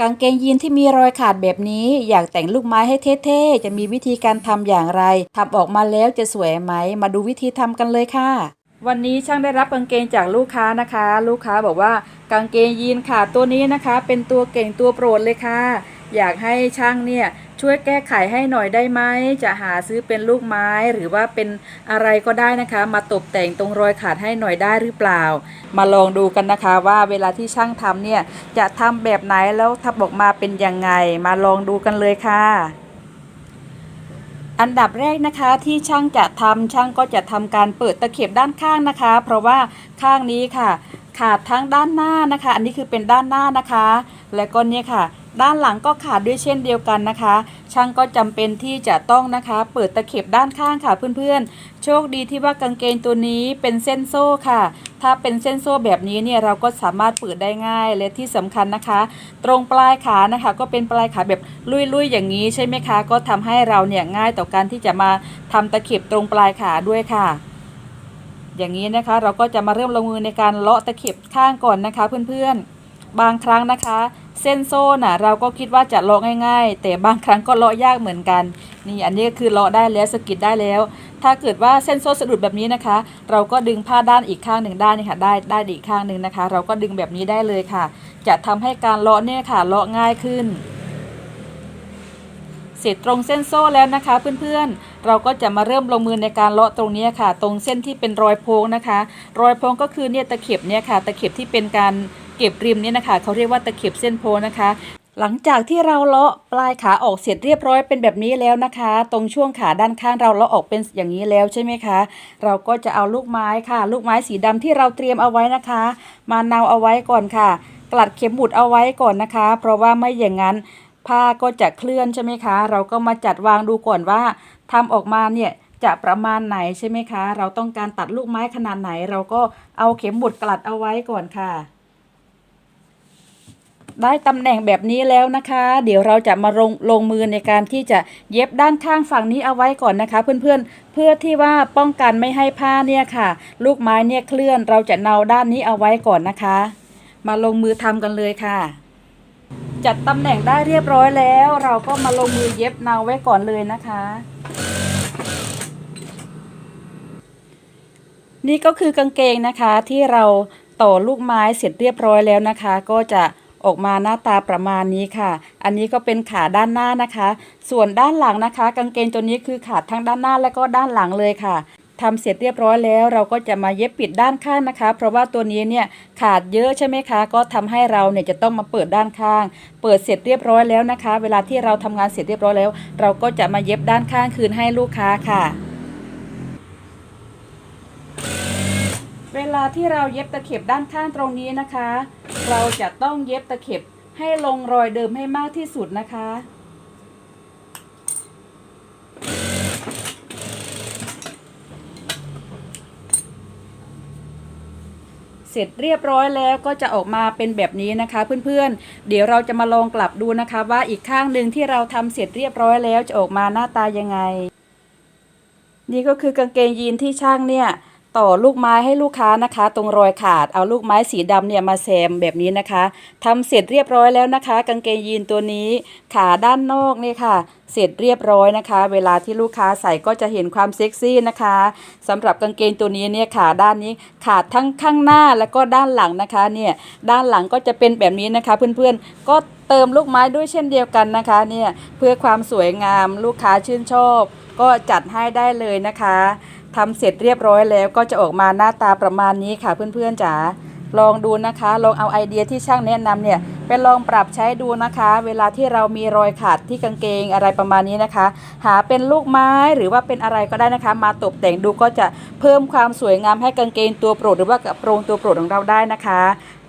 กางเกงยีนที่มีรอยขาดแบบนี้ อยากแต่งลูกไม้ให้เท่ๆ จะมีวิธีการทำอย่างไรทำออกมาแล้วจะสวยไหม มาดูวิธีทำกันเลยค่ะ วันนี้ช่างได้รับกางเกงจากลูกค้านะคะ ลูกค้าบอกว่ากางเกงยีนขาดตัวนี้นะคะ เป็นตัวเก่งตัวโปรดเลยค่ะ อยากให้ช่างเนี่ย ช่วยแก้ไขให้หน่อยได้ไหมจะหาซื้อเป็นลูกไม้หรือว่าเป็นอะไรก็ได้นะคะ มาตกแต่งตรงรอยขาดให้หน่อยได้หรือเปล่า มาลองดูกันนะคะว่าเวลาที่ช่างทำเนี่ยจะทำแบบไหนแล้วทำออกมาเป็นยังไง มาลองดูกันเลยค่ะอันดับแรกนะคะที่ช่างจะทำช่างก็จะทำการเปิดตะเข็บด้านข้างนะคะ เพราะว่าข้างนี้ค่ะ ขาดทั้งด้านหน้านะคะ อันนี้คือเป็นด้านหน้านะคะ และก็เนี่ยค่ะ ด้านหลังก็ขาดด้วยเช่นเดียวกันนะคะ ช่างก็จำเป็นที่จะต้องนะคะ เปิดตะเข็บด้านข้างค่ะเพื่อนๆ โชคดีที่ว่ากางเกงตัวนี้เป็นเส้นโซ่ค่ะ ถ้าเป็นเส้นโซ่แบบนี้เนี่ยเราก็สามารถเปิดได้ง่ายและที่สำคัญนะคะ ตรงปลายขานะคะ ก็เป็นปลายขาแบบลุยๆอย่างนี้ใช่ไหมคะ ก็ทำให้เราเนี่ยง่ายต่อการที่จะมาทำตะเข็บตรงปลายขาด้วยค่ะอย่างนี้นะคะเราก็จะมาเริ่มลงมือในการเลาะตะเข็บข้างก่อนนะคะเพื่อนๆ บางครั้งนะคะ เส้นโซ่น่ะเราก็คิดว่าจะเลาะง่าย ๆ แต่บางครั้งก็เลาะยากเหมือนกัน นี่อันนี้ก็คือเลาะได้แล้วสกิดได้แล้ว ถ้าเกิดว่าเส้นโซ่สะดุดแบบนี้นะคะ เราก็ดึงผ้าด้านอีกข้างหนึ่งได้นี่ค่ะได้ได้อีกข้างหนึ่งนะคะ เราก็ดึงแบบนี้ได้เลยค่ะ จะทำให้การเลาะเนี่ยค่ะเลาะง่ายขึ้นเสร็จตรงเส้นโซ่แล้วนะคะเพื่อนๆ เราก็จะมาเริ่มลงมือในการเลาะตรงนี้ค่ะ ตรงเส้นที่เป็นรอยโพงนะคะ รอยโพงก็คือเนี่ยตะเข็บเนี่ยค่ะ ตะเข็บที่เป็นการ เก็บริมเนี่ยนะคะเขาเรียกว่าตะเข็บเส้นโพนะคะ หลังจากที่เราเลาะปลายขาออกเสร็จเรียบร้อยเป็นแบบนี้แล้วนะคะ ตรงช่วงขาด้านข้างเราเลาะออกเป็นอย่างนี้แล้วใช่ไหมคะ เราก็จะเอาลูกไม้ค่ะ ลูกไม้สีดำที่เราเตรียมเอาไว้นะคะ มาเนาเอาไว้ก่อนค่ะ กลัดเข็มหมุดเอาไว้ก่อนนะคะ เพราะว่าไม่อย่างนั้นผ้าก็จะเคลื่อนใช่ไหมคะ เราก็มาจัดวางดูก่อนว่าทำออกมาเนี่ยจะประมาณไหนใช่ไหมคะ เราต้องการตัดลูกไม้ขนาดไหน เราก็เอาเข็มหมุดกลัดเอาไว้ก่อนค่ะ ได้ตำแหน่งแบบนี้แล้วนะคะ เดี๋ยวเราจะมาลงลงมือในการที่จะเย็บด้านข้างฝั่งนี้เอาไว้ก่อนนะคะ เพื่อนๆ เพื่อที่ว่าป้องกันไม่ให้ผ้าเนี่ยค่ะ ลูกไม้เนี่ยเคลื่อนเราจะเนาด้านนี้เอาไว้ก่อนนะคะ มาลงมือทำกันเลยค่ะ จัดตำแหน่งได้เรียบร้อยแล้ว เราก็มาลงมือเย็บเนาไว้ก่อนเลยนะคะนี่ก็คือกางเกงนะคะที่เราต่อลูกไม้เสร็จเรียบร้อยแล้วนะคะ ก็จะ ออกมาหน้าตาประมาณนี้ค่ะ อันนี้ก็เป็นขาด้านหน้านะคะ ส่วนด้านหลังนะคะ กางเกงตัวนี้คือขาดทั้งด้านหน้าและก็ด้านหลังเลยค่ะทำเสร็จเรียบร้อยแล้ว เราก็จะมาเย็บปิดด้านข้างนะคะ เพราะว่าตัวนี้เนี่ยขาดเยอะใช่ไหมคะ ก็ทำให้เราเนี่ยจะต้องมาเปิดด้านข้าง เปิดเสร็จเรียบร้อยแล้วนะคะ เวลาที่เราทำงานเสร็จเรียบร้อยแล้ว เราก็จะมาเย็บด้านข้างคืนให้ลูกค้าค่ะ เวลาที่เราเย็บตะเข็บด้านข้างตรงนี้นะคะ เราจะต้องเย็บตะเข็บให้ลงรอยเดิมให้มากที่สุดนะคะ เสร็จเรียบร้อยแล้วก็จะออกมาเป็นแบบนี้นะคะ เพื่อนๆ เดี๋ยวเราจะมาลองกลับดูนะคะ ว่าอีกข้างหนึ่งที่เราทำเสร็จเรียบร้อยแล้วจะออกมาหน้าตายังไง นี่ก็คือกางเกงยีนที่ช่างเนี่ย ต่อลูกไม้ให้ลูกค้านะคะ ตรงรอยขาดเอาลูกไม้สีดำเนี่ยมาแซมแบบนี้นะคะทำเสร็จเรียบร้อยแล้วนะคะ กางเกงยีนตัวนี้ ขาด้านนอกนี่ค่ะ เสร็จเรียบร้อยนะคะ เวลาที่ลูกค้าใส่ก็จะเห็นความเซ็กซี่นะคะสำหรับกางเกงตัวนี้เนี่ยขาด้านนี้ขาดทั้งข้างหน้าแล้วก็ด้านหลังนะคะเนี่ยด้านหลังก็จะเป็นแบบนี้นะคะ เพื่อนๆก็เติมลูกไม้ด้วยเช่นเดียวกันนะคะเนี่ยเพื่อความสวยงามลูกค้าชื่นชอบ ก็จัดให้ได้เลยนะคะ ทำเสร็จเรียบร้อยแล้วก็จะออกมาหน้าตาประมาณนี้ค่ะเพื่อนๆจ๋าลองดูนะคะ ลองเอาไอเดียที่ช่างแนะนำเนี่ยไปลองปรับใช้ดูนะคะ เวลาที่เรามีรอยขาดที่กางเกงอะไรประมาณนี้นะคะ หาเป็นลูกไม้หรือว่าเป็นอะไรก็ได้นะคะ มาตกแต่งดูก็จะเพิ่มความสวยงามให้กางเกงตัวโปรดหรือว่ากระโปรงตัวโปรดของเราได้นะคะ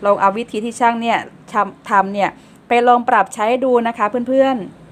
ลองเอาวิธีที่ช่างเนี่ยทำทำเนี่ยไปลองปรับใช้ดูนะคะเพื่อนๆ